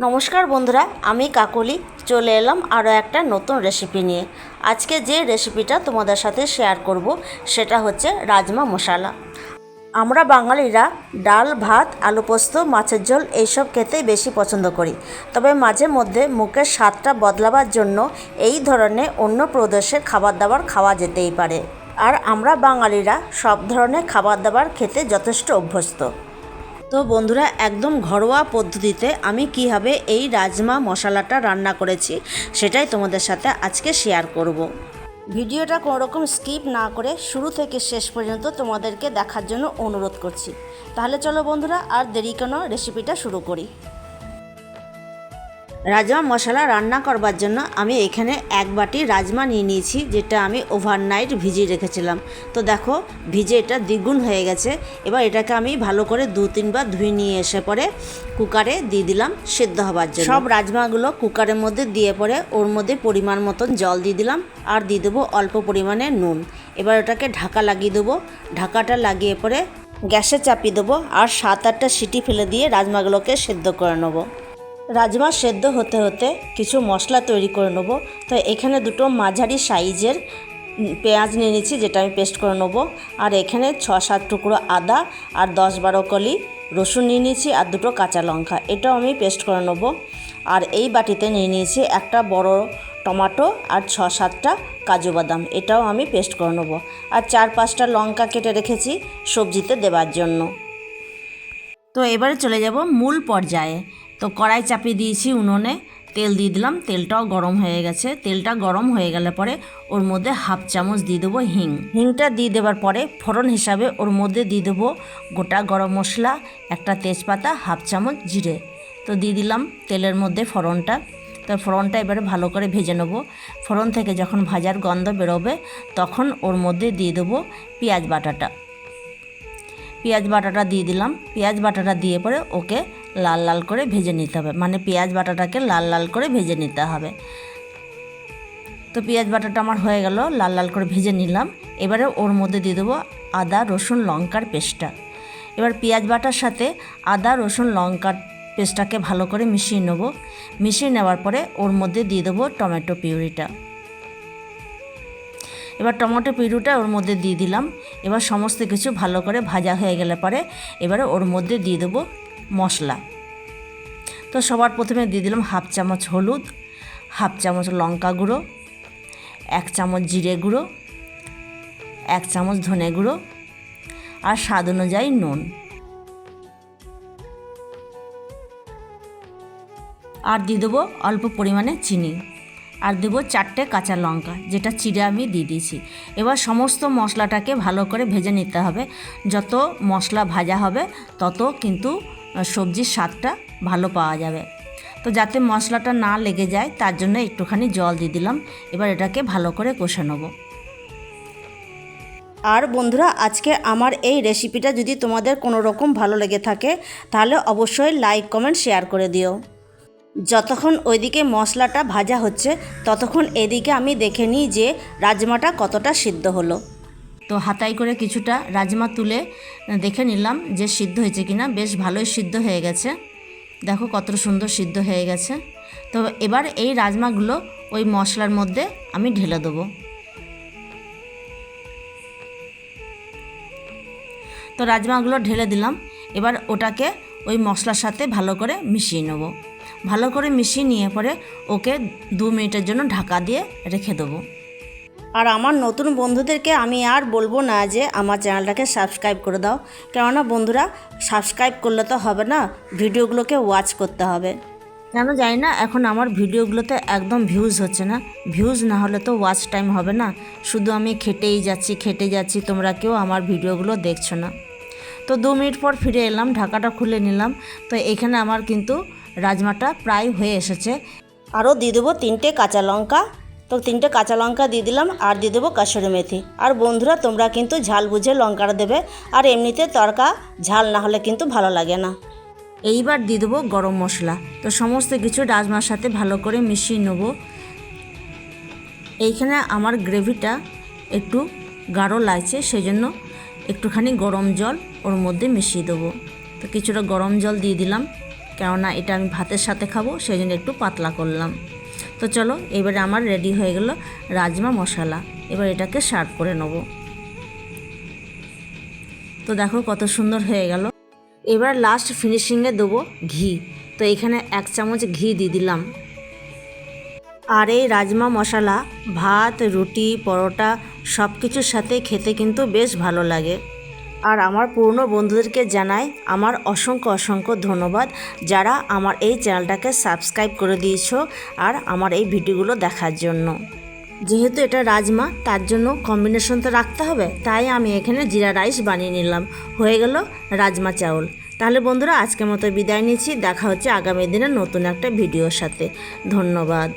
নমস্কার বন্ধুরা, আমি কাকলি। চলে এলাম আরও একটা নতুন রেসিপি নিয়ে। আজকে যে রেসিপিটা তোমাদের সাথে শেয়ার করব, সেটা হচ্ছে রাজমা মশলা। আমরা বাঙালিরা ডাল, ভাত, আলু পোস্ত, মাছের ঝোল এইসব খেতেই বেশি পছন্দ করি। তবে মাঝে মধ্যে মুখের স্বাদটা বদলাবার জন্য এই ধরনের অন্য প্রদেশের খাবার দাবার খাওয়া যেতেই পারে। আর আমরা বাঙালিরা সব ধরনের খাবার দাবার খেতে যথেষ্ট অভ্যস্ত। তো বন্ধুরা, একদম ঘরোয়া পদ্ধতিতে আমি কীভাবে এই রাজমা মশলাটা রান্না করেছি সেটাই তোমাদের সাথে আজকে শেয়ার করব। ভিডিওটা কোনো রকম স্কিপ না করে শুরু থেকে শেষ পর্যন্ত তোমাদেরকে দেখার জন্য অনুরোধ করছি। তাহলে চলো বন্ধুরা, আর দেরি কেন? রেসিপিটা শুরু করি। রাজমা মশলা রান্না করবার জন্য আমি এখানে এক বাটি রাজমা নিয়ে নিয়েছি, যেটা আমি ওভারনাইট ভিজিয়ে রেখেছিলাম। তো দেখো, ভিজে এটা দ্বিগুণ হয়ে গেছে। এবার এটাকে আমি ভালো করে দু তিনবার ধুয়ে নিয়ে এসে পরে কুকারে দিয়ে দিলাম সেদ্ধ হবার জন্য। সব রাজমাগুলো কুকারের মধ্যে দিয়ে পরে ওর মধ্যে পরিমাণ মতন জল দিয়ে দিলাম, আর দিয়ে দেবো অল্প পরিমাণে নুন। এবার ওটাকে ঢাকা লাগিয়ে দেবো। ঢাকাটা লাগিয়ে পরে গ্যাসে চাপিয়ে দেবো, আর সাত আটটা সিটি ফেলে দিয়ে রাজমাগুলোকে সেদ্ধ করে নেব। রাজমা সেদ্ধ হতে হতে কিছু মশলা তৈরি করে নেব। তো এখানে দুটো মাঝারি সাইজের পেঁয়াজ নিয়ে নিচ্ছি, যেটা আমি পেস্ট করে নেব। আর এখানে ছ সাত টুকরো আদা আর দশ বারো কলি রসুন নিয়ে নিয়েছি আর দুটো কাঁচা লঙ্কা। এটাও আমি পেস্ট করে নেব। আর এই বাটিতে নিয়ে নিয়েছি একটা বড় টমাটো আর ছ সাতটা কাজু বাদাম। এটাও আমি পেস্ট করে নেব। আর চার পাঁচটা লঙ্কা কেটে রেখেছি সবজিতে দেবার জন্য। তো এবারে চলে যাব মূল পর্যায়ে। তো কড়াই চাপিয়ে দিয়েছি উনুনে, তেল দিয়ে দিলাম, তেলটাও গরম হয়ে গেছে। তেলটা গরম হয়ে গেলে পরে ওর মধ্যে হাফ চামচ দিয়ে দেবো হিং। হিংটা দিয়ে দেওয়ার পরে ফোড়ন হিসাবে ওর মধ্যে দিয়ে দেবো গোটা গরম মশলা, একটা তেজপাতা, হাফ চামচ জিরে। তো দিয়ে দিলাম তেলের মধ্যে ফোড়নটা। তো ফোড়নটা এবারে ভালো করে ভেজে নেব। ফোড়ন থেকে যখন ভাজার গন্ধ বেরোবে, তখন ওর মধ্যে দিয়ে দেবো পেঁয়াজ বাটাটা। পেঁয়াজ বাটাটা দিয়ে দিলাম। পেঁয়াজ বাটাটা দিয়ে পরে ওকে লাল লাল করে ভেজে নিতে হবে। মানে পেঁয়াজ বাটাটাকে লাল লাল করে ভেজে নিতে হবে। তো পেঁয়াজ বাটাটা আমার হয়ে গেল, লাল লাল করে ভেজে নিলাম। এবারে ওর মধ্যে দিয়ে দেবো আদা, রসুন, লঙ্কার পেস্টটা। এবার পেঁয়াজ বাটার সাথে আদা, রসুন, লঙ্কার পেস্টটাকে ভালো করে মিশিয়ে নেব। মিশিয়ে নেওয়ার পরে ওর মধ্যে দিয়ে দেবো টমেটো পিউরিটা। এবার টমেটো পিউরিটা ওর মধ্যে দিয়ে দিলাম। এবার সমস্ত কিছু ভালো করে ভাজা হয়ে গেলে পরে এবারে ওর মধ্যে দিয়ে দেবো মশলা। তো সবার প্রথমে দিয়ে দিলাম হাফ চামচ হলুদ, হাফ চামচ লঙ্কা গুঁড়ো, এক চামচ জিরে গুঁড়ো, এক চামচ ধনে গুঁড়ো আর স্বাদ অনুযায়ী নুন। আর দিয়ে দেবো অল্প পরিমাণে চিনি আর দেবো চারটে কাঁচা লঙ্কা, যেটা চিড়ে আমি দিয়ে দিয়েছি। এবার সমস্ত মশলাটাকে ভালো করে ভেজে নিতে হবে। যত মশলা ভাজা হবে, তত কিন্তু সবজির স্বাদটা ভালো পাওয়া যাবে। তো যাতে মশলাটা না লেগে যায়, তার জন্য একটুখানি জল দিয়ে দিলাম। এবার এটাকে ভালো করে কষে নেব। আর বন্ধুরা, আজকে আমার এই রেসিপিটা যদি তোমাদের কোনো রকম ভালো লেগে থাকে, তাহলে অবশ্যই লাইক, কমেন্ট, শেয়ার করে দিও। যতক্ষণ ওইদিকে মশলাটা ভাজা হচ্ছে, ততক্ষণ এদিকে আমি দেখে নিই যে রাজমাটা কতটা সিদ্ধ হলো। তো হাতাই করে কিছুটা রাজমা তুলে দেখে নিলাম যে সিদ্ধ হয়েছে কিনা। বেশ ভালোই সিদ্ধ হয়ে গেছে। দেখো কত সুন্দর সিদ্ধ হয়ে গেছে। তো এবার এই রাজমাগুলো ওই মশলার মধ্যে আমি ঢেলে দেবো। তো রাজমাগুলো ঢেলে দিলাম। এবার ওটাকে ওই মশলার সাথে ভালো করে মিশিয়ে নেব। ভালো করে মিশিয়ে নিয়ে পরে ওকে দু মিনিটের জন্য ঢাকা দিয়ে রেখে দেবো। আর আমার নতুন বন্ধুদেরকে আমি আর বলব না যে আমার চ্যানেলটাকে সাবস্ক্রাইব করে দাও। কেননা বন্ধুরা, সাবস্ক্রাইব করলে তো হবে না, ভিডিওগুলোকে ওয়াচ করতে হবে। কেন জানি না, এখন আমার ভিডিওগুলোতে একদম ভিউজ হচ্ছে না। ভিউজ না হলে তো ওয়াচ টাইম হবে না। শুধু আমি খেটেই যাচ্ছি, খেটে যাচ্ছি, তোমরা কেউ আমার ভিডিওগুলো দেখছ না। তো দু মিনিট পর ফিরে এলাম, ঢাকাটা খুলে নিলাম। তো এখানে আমার কিন্তু রাজমাটা প্রায় হয়ে এসেছে। আরও দিয়ে দেবো তিনটে কাঁচা লঙ্কা তো তিনটে কাঁচা লঙ্কা দিয়ে দিলাম আর দিয়ে দেবো কাসুরি মেথি। আর বন্ধুরা, তোমরা কিন্তু ঝাল বুঝে লঙ্কাটা দেবে। আর এমনিতে তরকা ঝাল না হলে কিন্তু ভালো লাগে না। এইবার দিয়ে দেবো গরম মশলা। তো সমস্ত কিছু রাজমার সাথে ভালো করে মিশিয়ে নেব। এইখানে আমার গ্রেভিটা একটু গাঢ় লাগছে সেই জন্য একটুখানি গরম জল ওর মধ্যে মিশিয়ে দেবো। তো কিছুটা গরম জল দিয়ে দিলাম। কেননা এটা আমি ভাতের সাথে খাব সেই জন্য একটু পাতলা করলাম। তো চলো, এবারে আমার রেডি হয়ে গেল রাজমা মশলা। এবার এটাকে সার্ভ করে নেব। তো দেখো কত সুন্দর হয়ে গেল। এবার লাস্ট ফিনিশিংয়ে দেবো ঘি। তো এখানে এক চামচ ঘি দিয়ে দিলাম। আর এই রাজমা মশলা, ভাত, রুটি, পরোটা সব কিছুর সাথে খেতে কিন্তু বেশ ভালো লাগে। আর আমার পুরনো বন্ধুদেরকে জানাই আমার অসংখ্য অসংখ্য ধন্যবাদ যারা আমার এই চ্যানেলটাকে সাবস্ক্রাইব করে দিয়েছ আর আমার এই ভিডিওগুলো দেখার জন্য। যেহেতু এটা রাজমা, তার জন্য কম্বিনেশন তো রাখতে হবে, তাই আমি এখানে জিরা রাইস বানিয়ে নিলাম। হয়ে গেল রাজমা চাউল। তাহলে বন্ধুরা, আজকের মতো বিদায় নিচ্ছি। দেখা হচ্ছে আগামী দিনে নতুন একটা ভিডিওর সাথে। ধন্যবাদ।